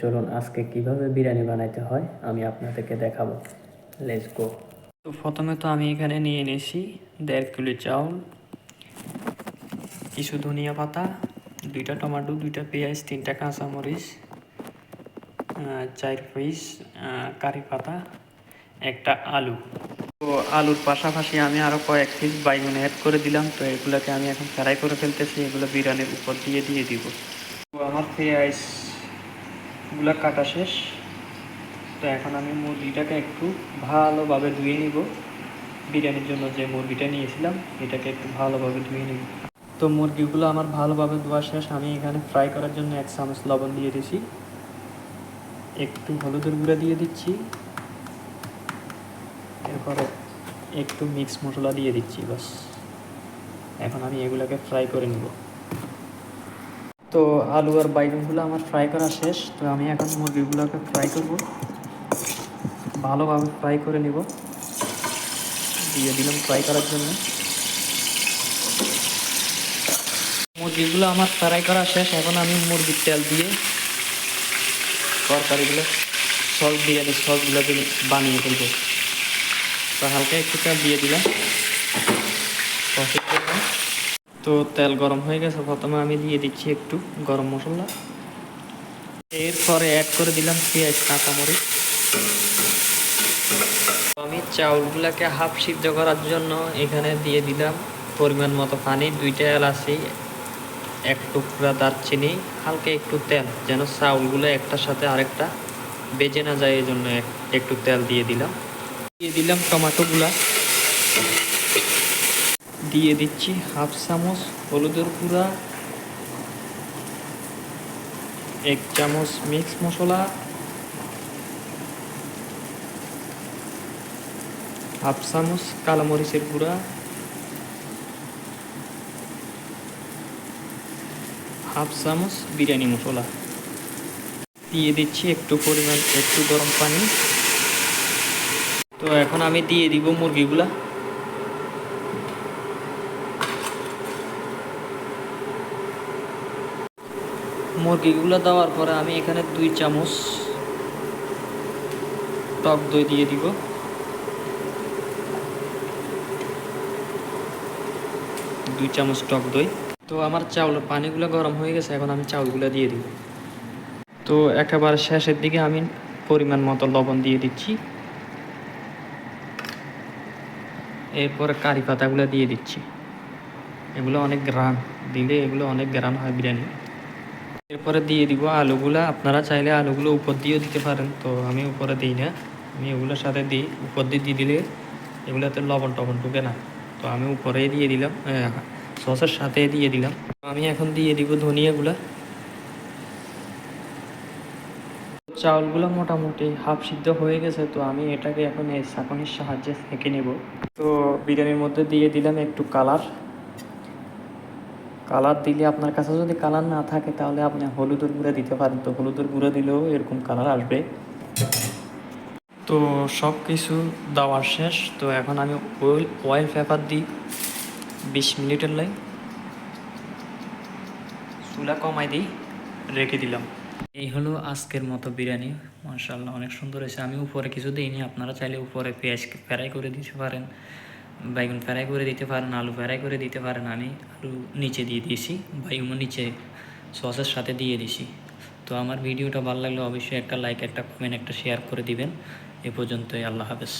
চলুন আজকে কীভাবে বিরিয়ানি বানাইতে হয় আমি আপনাদেরকে দেখাবো। লেটস গো তো প্রথমে তো আমি এখানে নিয়ে নিয়েছি দেড় কিলো চাউল, কিছু ধনিয়া পাতা, দুইটা টমেটো, দুইটা পেঁয়াজ, তিনটা কাঁচামরিচ চার পিস কারি পাতা, একটা আলু। তো আলুর পাশাপাশি আমি আরও কয়েক পিস বাইগুন অ্যাড করে দিলাম, তো এগুলোকে আমি এখন ফ্রাই করে ফেলতেছি, এগুলো বিরিয়ানির উপর দিয়ে দিয়ে দিব। তো আমার পেঁয়াজগুলো কাটা শেষ। তো এখন আমি মুরগিটাকে একটু ভালোভাবে ধুয়ে নিব। বিরিয়ানির জন্য যে মুরগিটা নিয়েছিলাম, এটাকে একটু ভালোভাবে ধুয়ে নিব। তো মুরগিগুলো আমার ভালোভাবে ধোয়া শেষ। আমি এখানে ফ্রাই করার জন্য এক চামচ লবণ দিয়ে দিয়েছি একটু হলুদের গুঁড়া দিয়ে দিচ্ছি। এরপরে একটু মিক্স মশলা দিয়ে দিচ্ছি বাস এখন আমি এগুলোকে ফ্রাই করে নিব। তো আলু আর বাইগনগুলো আমার ফ্রাই করা শেষ। তো আমি এখন মুরগিগুলোকে ফ্রাই করব। ভালোভাবে ফ্রাই করে নিব। দিয়ে দিলাম ফ্রাই করার জন্য। মুরগিগুলো আমার ফ্রাই করা শেষ। এখন আমি মুরগির তেল দিয়ে তরকারিগুলো সস বিরিয়ানির সসগুলো দিয়ে বানিয়ে ফেলব। তো হালকা একটু তেল দিয়ে দিলাম। তো তেল গরম হয়ে গেছে, প্রথমে আমি দিয়ে দিচ্ছি একটু গরম মশলা। এরপরে অ্যাড করে দিলাম পেঁয়াজ, কাঁচামরিচ। আমি চাউলগুলোকে হাফ সিদ্ধ করার জন্য এখানে দিয়ে দিলাম পরিমাণ মতো পানি, দুইটা এলাচি, এক টুকরা দারচিনি, হালকা একটু তেল, যেন চাউলগুলো একটার সাথে আরেকটা বেজে না যায় এই জন্য এক- একটু তেল দিয়ে দিলাম। দিয়ে দিলাম টমেটোগুলা। দিয়ে দিচ্ছি। হাফ চামচ হলুদের গুঁড়া, এক চামচ মিক্স মশলা, হাফ চামচ কালো মরিচের গুঁড়া, হাফ চামচ বিরিয়ানি মশলা। দিয়ে দিচ্ছি একটু পরিমাণ, একটু গরম পানি। তো এখন আমি দিয়ে দিব মুরগিগুলা। মুরগিগুলো দেওয়ার পরে আমি এখানে দুই চামচ টক দই দিয়ে দিব। দুই চামচ টক দই। তো আমার চাউল পানিগুলো গরম হয়ে গেছে, এখন আমি চাউলগুলো দিয়ে দিব। তো একেবারে শেষের দিকে আমি পরিমাণ মতো লবণ দিয়ে দিচ্ছি। এরপরে কারি পাতাগুলো দিয়ে দিচ্ছি। এগুলো অনেক গ্রান, দিলে এগুলো অনেক গ্রান হয় বিরিয়ানি এরপরে দিয়ে দিব আলুগুলা। আপনারা চাইলে আলুগুলো উপর দিয়েও দিতে পারেন। তো আমি উপরে দিই না। আমি এগুলোর সাথে দিই। উপর দিয়ে দিয়ে দিলে এগুলোতে লবণ টবণ ঢুকে না। তো আমি উপরেই দিয়ে দিলাম সসের সাথে দিয়ে দিলাম। আমি এখন দিয়ে দিব ধনিয়াগুলা। চাউলগুলো মোটামুটি হাফ সিদ্ধ হয়ে গেছে। তো আমি এটাকে এখন এই ছাঁকনির সাহায্যে সেঁকে নেব। তো বিরিয়ানির মধ্যে দিয়ে দিলাম একটু কালার। কালার দিলে আপনার কাছে যদি কালার না থাকে, তাহলে আপনি হলুদের গুঁড়া দিতে পারেন। তো হলুদের গুঁড়া দিলেও এরকম কালার আসবে। তো সব কিছু দেওয়ার শেষ। তো এখন আমি অয়েল অয়েল পেপার দিই বিশ মিনিটের লাই। চুলা কমাই দিই, রেখে দিলাম। এই হলো আজকের মতো বিরিয়ানি। মার্শাল্লাহ অনেক সুন্দর হয়েছে। আমি উপরে কিছু দিইনি। আপনারা চাইলে উপরে পেঁয়াজ ফ্রাই করে দিতে পারেন। বেগুন ফ্রাই করে দিতে পারেন, আলু ফ্রাই করে দিতে পারেন আমি, আলু নিচে দিয়ে দিয়েছি বেগুন নিচে সসের সাথে দিয়ে দিছি তো আমার ভিডিওটা ভালো লাগলে অবশ্যই একটা লাইক একটা কমেন্ট একটা শেয়ার করে দিবেন। এ পর্যন্তই, আল্লাহ হাফেজ।